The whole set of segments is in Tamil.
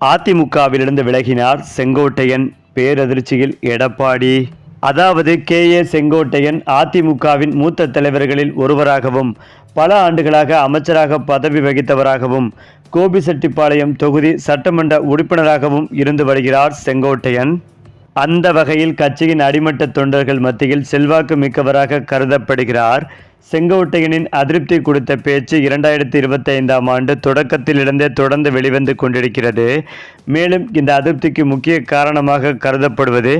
அதிமுகவிலிருந்து விலகினார் செங்கோட்டையன். பேரதிர்ச்சியில் எடப்பாடி. அதாவது கே. ஏ. செங்கோட்டையன் அதிமுகவின் மூத்த தலைவர்களில் ஒருவராகவும் பல ஆண்டுகளாக அமைச்சராக பதவி வகித்தவராகவும் கோபிசெட்டிப்பாளையம் தொகுதி சட்டமன்ற உறுப்பினராகவும் இருந்து வருகிறார் செங்கோட்டையன். அந்த வகையில் கட்சியின் அடிமட்ட தொண்டர்கள் மத்தியில் செல்வாக்கு மிக்கவராக கருதப்படுகிறார். செங்கோட்டையனின் அதிருப்தி கொடுத்த பேச்சு இரண்டாயிரத்தி இருபத்தி ஐந்தாம் ஆண்டு தொடக்கத்திலிருந்தே தொடர்ந்து வெளிவந்து கொண்டிருக்கிறது. மேலும் இந்த அதிருப்திக்கு முக்கிய காரணமாக கருதப்படுவது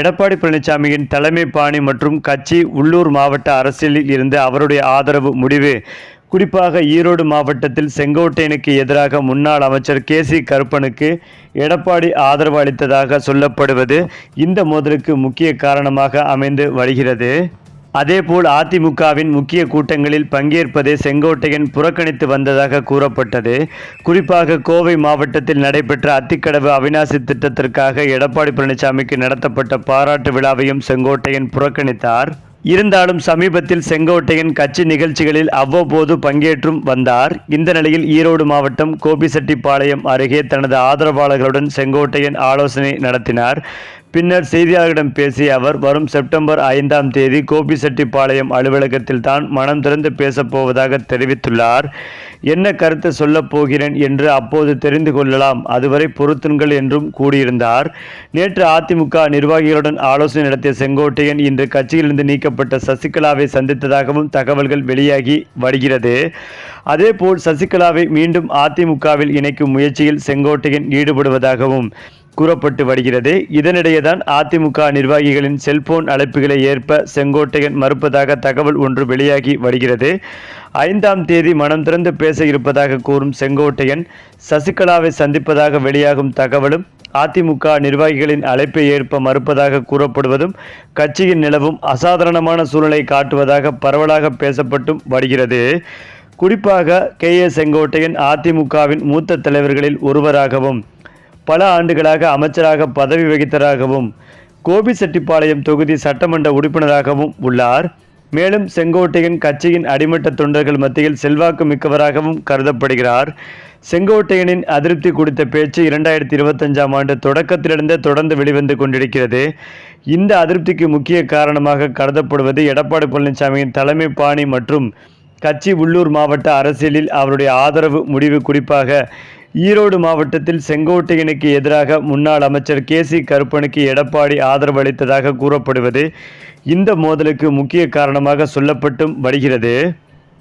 எடப்பாடி பழனிசாமியின் தலைமை பாணி மற்றும் கட்சி உள்ளூர் மாவட்ட அரசியலில் இருந்து அவருடைய ஆதரவு முடிவு. குறிப்பாக ஈரோடு மாவட்டத்தில் செங்கோட்டையனுக்கு எதிராக முன்னாள் அமைச்சர் கே சி கருப்பனுக்கு எடப்பாடி ஆதரவு அளித்ததாக சொல்லப்படுவது இந்த மோதலுக்கு முக்கிய காரணமாக அமைந்து வருகிறது. அதேபோல் அதிமுகவின் முக்கிய கூட்டங்களில் பங்கேற்பதை செங்கோட்டையன் புறக்கணித்து வந்ததாக கூறப்பட்டது. குறிப்பாக கோவை மாவட்டத்தில் நடைபெற்ற அத்திக்கடவு அவிநாசி திட்டத்திற்காக எடப்பாடி பழனிசாமிக்கு நடத்தப்பட்ட பாராட்டு விழாவையும் செங்கோட்டையன் புறக்கணித்தார். இருந்தாலும் சமீபத்தில் செங்கோட்டையன் கட்சி நிகழ்ச்சிகளில் அவ்வப்போது பங்கேற்றும் வந்தார். இந்த நிலையில் ஈரோடு மாவட்டம் கோபிசெட்டிப்பாளையம் அருகே தனது ஆதரவாளர்களுடன் செங்கோட்டையன் ஆலோசனை நடத்தினார். பின்னர் செய்தியாளர்களிடம் பேசிய அவர் வரும் செப்டம்பர் ஐந்தாம் தேதி கோபிசெட்டிப்பாளையம் அலுவலகத்தில் தான் மனம் திறந்து பேசப் போவதாக தெரிவித்துள்ளார். என்ன கருத்து சொல்லப் போகிறேன் என்று அப்போது தெரிந்து கொள்ளலாம். அதுவரை பொருத்துங்கள் என்றும் கூறியிருந்தார். நேற்று அதிமுக நிர்வாகிகளுடன் ஆலோசனை நடத்திய செங்கோட்டையன் இன்று கட்சியிலிருந்து நீக்கப்பட்ட சசிகலாவை சந்தித்ததாகவும் தகவல்கள் வெளியாகி வருகிறது. அதேபோல் சசிகலாவை மீண்டும் அதிமுகவில் இணைக்கும் முயற்சியில் செங்கோட்டையன் ஈடுபடுவதாகவும் கூறப்பட்டு வருகிறது. இதனிடையே தான் அதிமுக நிர்வாகிகளின் செல்போன் அழைப்புகளை ஏற்ப செங்கோட்டையன் மறுப்பதாக தகவல் ஒன்று வெளியாகி வருகிறது. ஐந்தாம் தேதி மனம் திறந்து பேச இருப்பதாக கூறும் செங்கோட்டையன் சசிகலாவை சந்திப்பதாக வெளியாகும் தகவலும் அதிமுக நிர்வாகிகளின் அழைப்பை ஏற்ப மறுப்பதாக கூறப்படுவதும் கட்சியின் நிலவும் அசாதாரணமான சூழ்நிலை காட்டுவதாக பரவலாக பேசப்பட்டும் வருகிறது. குறிப்பாக கே ஏ செங்கோட்டையன் அதிமுகவின் மூத்த தலைவர்களில் ஒருவராகவும் பல ஆண்டுகளாக அமைச்சராக பதவி வகித்தராகவும் கோபிசெட்டிப்பாளையம் தொகுதி சட்டமன்ற உறுப்பினராகவும் உள்ளார். மேலும் செங்கோட்டையன் கட்சியின் அடிமட்ட தொண்டர்கள் மத்தியில் செல்வாக்கு மிக்கவராகவும் கருதப்படுகிறார். செங்கோட்டையனின் அதிருப்தி குறித்த பேச்சு இரண்டாயிரத்தி இருபத்தஞ்சாம் ஆண்டு தொடக்கத்திலிருந்தே தொடர்ந்து வெளிவந்து கொண்டிருக்கிறது. இந்த அதிருப்திக்கு முக்கிய காரணமாக கருதப்படுவது எடப்பாடி பழனிசாமியின் தலைமை பாணி மற்றும் கட்சி உள்ளூர் மாவட்ட அரசியலில் அவருடைய ஆதரவு முடிவு குறிப்பாக ஈரோடு மாவட்டத்தில் செங்கோட்டையனுக்கு எதிராக முன்னாள் அமைச்சர் கே சி கருப்பனுக்கு எடப்பாடி ஆதரவு அளித்ததாக கூறப்படுவது இந்த மோதலுக்கு முக்கிய காரணமாக சொல்லப்பட்டும் வருகிறது.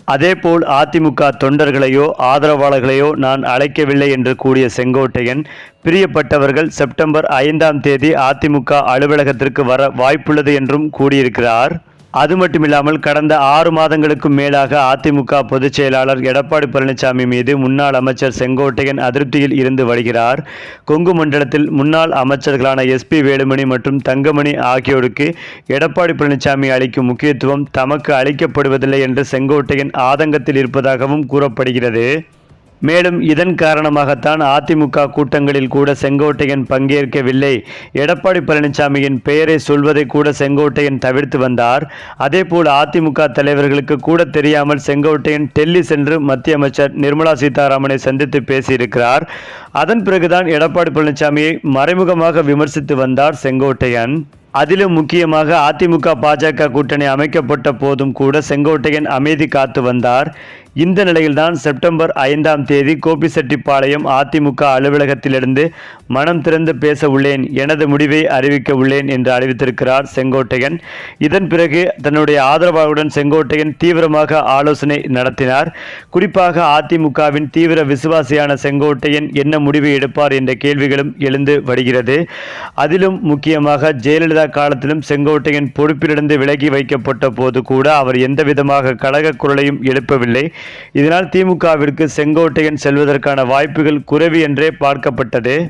அதேபோல் அதிமுக தொண்டர்களையோ ஆதரவாளர்களையோ நான் அழைக்கவில்லை என்று கூறிய செங்கோட்டையன் பிரியப்பட்டவர்கள் செப்டம்பர் ஐந்தாம் தேதி அதிமுக அலுவலகத்திற்கு வர வாய்ப்புள்ளது என்றும் கூறியிருக்கிறார். அது மட்டுமில்லாமல் கடந்த ஆறு மாதங்களுக்கும் மேலாக அதிமுக பொதுச் செயலாளர் எடப்பாடி பழனிசாமி மீது முன்னாள் அமைச்சர் செங்கோட்டையன் அதிருப்தியில் இருந்து வருகிறார். கொங்கு மண்டலத்தில் முன்னாள் அமைச்சர்களான எஸ்பி வேலுமணி மற்றும் தங்கமணி ஆகியோருக்கு எடப்பாடி பழனிசாமி அளிக்கும் முக்கியத்துவம் தமக்கு அளிக்கப்படுவதில்லை என்று செங்கோட்டையன் ஆதங்கத்தில் இருப்பதாகவும் கூறப்படுகிறது. மேலும் இதன் காரணமாகத்தான் அதிமுக கூட்டங்களில் கூட செங்கோட்டையன் பங்கேற்கவில்லை. எடப்பாடி பழனிசாமியின் பெயரை சொல்வதை கூட செங்கோட்டையன் தவிர்த்து வந்தார். அதேபோல் அதிமுக தலைவர்களுக்கு கூட தெரியாமல் செங்கோட்டையன் டெல்லி சென்று மத்திய அமைச்சர் நிர்மலா சீதாராமனை சந்தித்து பேசியிருக்கிறார். அதன் பிறகுதான் எடப்பாடி பழனிசாமியை மறைமுகமாக விமர்சித்து வந்தார் செங்கோட்டையன். அதிலும் முக்கியமாக அதிமுக பாஜக கூட்டணி அமைக்கப்பட்ட போதும் கூட செங்கோட்டையன் அமைதி காத்து வந்தார். இந்த நிலையில்தான் செப்டம்பர் ஐந்தாம் தேதி கோபிசெட்டிப்பாளையம் அதிமுக அலுவலகத்திலிருந்து மனம் திறந்து பேச உள்ளேன் எனது முடிவை அறிவிக்க உள்ளேன் என்று அறிவித்திருக்கிறார் செங்கோட்டையன். இதன் பிறகு தன்னுடைய ஆதரவாளருடன் செங்கோட்டையன் தீவிரமாக ஆலோசனை நடத்தினார். குறிப்பாக அதிமுகவின் தீவிர விசுவாசியான செங்கோட்டையன் என்ன முடிவு எடுப்பார் என்ற கேள்விகளும் எழுந்து வருகிறது. அதிலும் முக்கியமாக ஜெயலலிதா காலத்திலும் செங்கோட்டையன் பொறுப்பிலிருந்து விலகி வைக்கப்பட்ட போது கூட அவர் எந்த விதமாக கழக குரலையும் எழுப்பவில்லை. இதனால் திமுகவிற்கு செங்கோட்டையன் செல்வதற்கான வாய்ப்புகள் குறைவு என்றே பார்க்கப்பட்டது.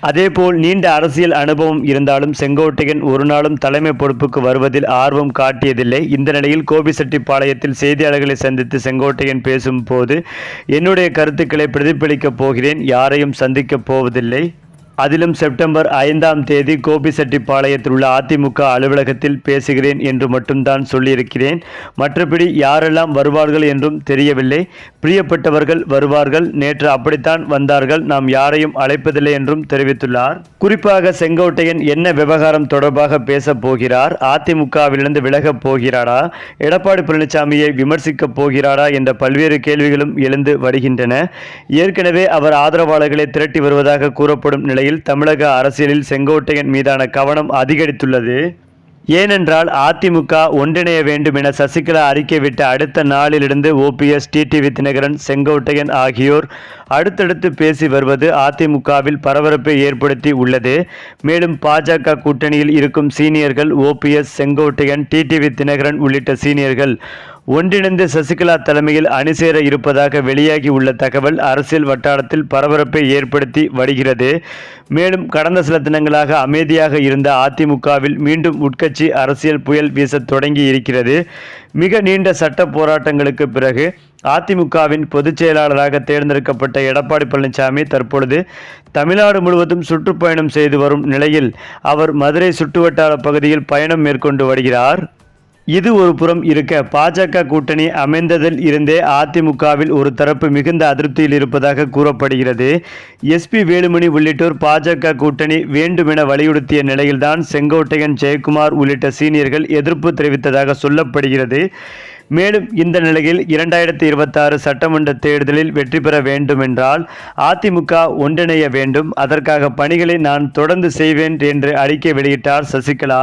அதேபோல் நீண்ட அரசியல் அனுபவம் இருந்தாலும் செங்கோட்டையன் ஒரு நாளும் தலைமை பொறுப்புக்கு வருவதில் ஆர்வம் காட்டியதில்லை. இந்த நிலையில் கோபிசெட்டிப்பாளையத்தில் செய்தியாளர்களை சந்தித்து செங்கோட்டையன் பேசும்போது என்னுடைய கருத்துக்களை பிரதிபலிக்கப் போகிறேன் யாரையும் சந்திக்கப் போவதில்லை. அதிலும் செப்டம்பர் ஐந்தாம் தேதி கோபிசெட்டிப்பாளையத்தில் உள்ள அதிமுக அலுவலகத்தில் பேசுகிறேன் என்று மட்டும்தான் சொல்லியிருக்கிறேன். மற்றபடி யாரெல்லாம் வருவார்கள் என்றும் தெரியவில்லை. பிரியப்பட்டவர்கள் வருவார்கள். நேற்று அப்படித்தான் வந்தார்கள். நாம் யாரையும் அழைப்பதில்லை என்றும் தெரிவித்துள்ளார். குறிப்பாக செங்கோட்டையன் என்ன விவகாரம் தொடர்பாக பேசப் போகிறார்? அதிமுகவிலிருந்து விலகப் போகிறாரா? எடப்பாடி பழனிசாமியை விமர்சிக்கப் போகிறாரா? என்ற பல்வேறு கேள்விகளும் எழுந்து வருகின்றன. ஏற்கனவே அவர் ஆதரவாளர்களை திரட்டி வருவதாக கூறப்படும் நிலையில் தமிழக அரசியலில் செங்கோட்டையன் மீதான கவனம் அதிகரித்துள்ளது. ஏனென்றால் அதிமுக ஒன்றிணைய வேண்டும் என சசிகலா அறிக்கை விட்ட அடுத்த நாளிலிருந்து ஓபிஎஸ் டிடிவி தினகரன் செங்கோட்டையன் ஆகியோர் அடுத்தடுத்து பேசி வருவது அதிமுகவில் பரபரப்பை ஏற்படுத்தி உள்ளது. மேலும் பாஜக கூட்டணியில் இருக்கும் சீனியர்கள் ஓபிஎஸ் செங்கோட்டையன் டிடிவி தினகரன் உள்ளிட்ட சீனியர்கள் ஒன்றிணைந்து சசிகலா தலைமையில் அணிசேர இருப்பதாக வெளியாகி உள்ள தகவல் அரசியல் வட்டாரத்தில் பரபரப்பை ஏற்படுத்தி வருகிறது. மேலும் கடந்த சில தினங்களாக அமைதியாக இருந்த அதிமுகவில் மீண்டும் உட்கட்சி அரசியல் புயல் வீசத் தொடங்கி இருக்கிறது. மிக நீண்ட சட்ட போராட்டங்களுக்கு பிறகு அதிமுகவின் பொதுச் செயலாளராக தேர்ந்தெடுக்கப்பட்ட எடப்பாடி பழனிசாமி தற்பொழுது தமிழ்நாடு முழுவதும் சுற்றுப்பயணம் செய்து வரும் நிலையில் அவர் மதுரை சுற்றுவட்டார பகுதியில் பயணம் மேற்கொண்டு வருகிறார். இது ஒரு புறம் இருக்க பாஜக கூட்டணி அமைந்ததில் இருந்தே அதிமுகவில் ஒரு தரப்பு மிகுந்த அதிருப்தியில் இருப்பதாக கூறப்படுகிறது. எஸ்பி வேலுமணி உள்ளிட்டோர் பாஜக கூட்டணி வேண்டுமென வலியுறுத்திய நிலையில்தான் செங்கோட்டையன் ஜெயக்குமார் உள்ளிட்ட சீனியர்கள் எதிர்ப்பு தெரிவித்ததாக சொல்லப்படுகிறது. மேலும் இந்த நிலையில் இரண்டாயிரத்தி இருபத்தாறு சட்டமன்ற தேர்தலில் வெற்றி பெற வேண்டுமென்றால் அதிமுக ஒன்றிணைய வேண்டும். அதற்காக பணிகளை நான் தொடர்ந்து செய்வேன் என்று அறிக்கை வெளியிட்டார் சசிகலா.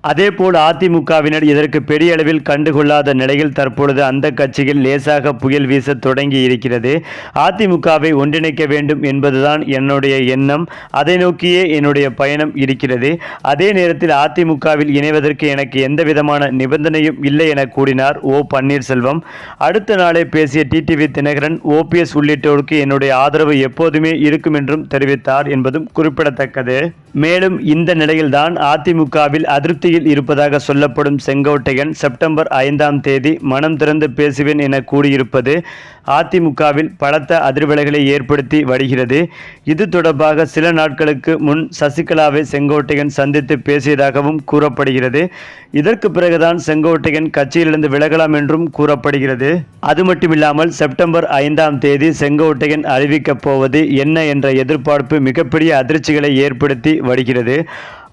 அதேபோல் அதிமுகவினர் இதற்கு பெரிய அளவில் கண்டுகொள்ளாத நிலையில் தற்பொழுது அந்த கட்சியில் லேசாக புயல் வீச தொடங்கி இருக்கிறது. அதிமுகவை ஒன்றிணைக்க வேண்டும் என்பதுதான் என்னுடைய எண்ணம். அதை நோக்கியே என்னுடைய பயணம் இருக்கிறது. அதே நேரத்தில் அதிமுகவில் இணைவதற்கு எனக்கு எந்த விதமான நிபந்தனையும் இல்லை என கூறினார் ஓ பன்னீர்செல்வம். அடுத்த நாளே பேசிய டிடிவி தினகரன் ஓபிஎஸ் உள்ளிட்டோருக்கு என்னுடைய ஆதரவு எப்போதுமே இருக்கும் என்றும் தெரிவித்தார் என்பதும் குறிப்பிடத்தக்கது. மேலும் இந்த நிலையில்தான் அதிமுகவில் அதிருப்தியில் இருப்பதாக சொல்லப்படும் செங்கோட்டையன் செப்டம்பர் ஐந்தாம் தேதி மனம் திறந்து பேசுவேன் என கூறியிருப்பது அதிமுகவில் பலத்த அதிர்வலைகளை ஏற்படுத்தி வருகிறது. இது தொடர்பாக சில நாட்களுக்கு முன் சசிகலாவை செங்கோட்டையன் சந்தித்து பேசியதாகவும் கூறப்படுகிறது. இதற்கு பிறகுதான் செங்கோட்டையன் கட்சியிலிருந்து விலகலாம் என்றும் கூறப்படுகிறது. அது மட்டுமில்லாமல் செப்டம்பர் ஐந்தாம் தேதி செங்கோட்டையன் அறிவிக்கப் போவது என்ன என்ற எதிர்பார்ப்பு மிகப்பெரிய அதிர்ச்சிகளை ஏற்படுத்தி வருகிறது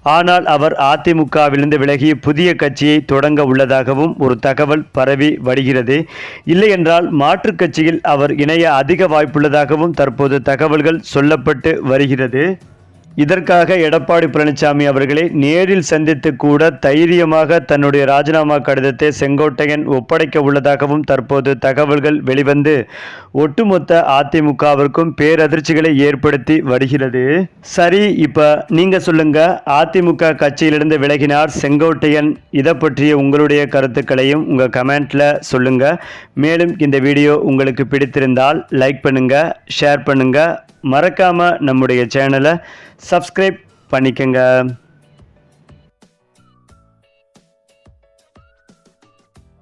ஆனால் அவர் அதிமுகவிலிருந்து விலகி புதிய கட்சியை தொடங்க உள்ளதாகவும் ஒரு தகவல் பரவி வருகிறது இல்லையென்றால் மாற்றுக் கட்சியில் அவர் இணைய அதிக வாய்ப்புள்ளதாகவும் தற்போது தகவல்கள் சொல்லப்பட்டு வருகிறது. இதற்காக எடப்பாடி பழனிசாமி அவர்களை நேரில் சந்தித்து கூட தைரியமாக தன்னுடைய ராஜினாமா கடிதத்தை செங்கோட்டையன் ஒப்படைக்க உள்ளதாகவும் தற்போது தகவல்கள் வெளிவந்து ஒட்டுமொத்த அதிமுகவிற்கும் பேரதிர்ச்சிகளை ஏற்படுத்தி வருகிறது. சரி இப்போ நீங்கள் சொல்லுங்க அதிமுக கட்சியிலிருந்து விலகினார் செங்கோட்டையன். இதை பற்றிய உங்களுடைய கருத்துக்களையும் உங்கள் கமெண்ட்டில் சொல்லுங்கள் மேலும் இந்த வீடியோ உங்களுக்கு பிடித்திருந்தால் லைக் பண்ணுங்கள் ஷேர் பண்ணுங்கள் மறக்காமல் நம்முடைய சேனலை சப்ஸ்கிரைப் பண்ணிக்கங்க.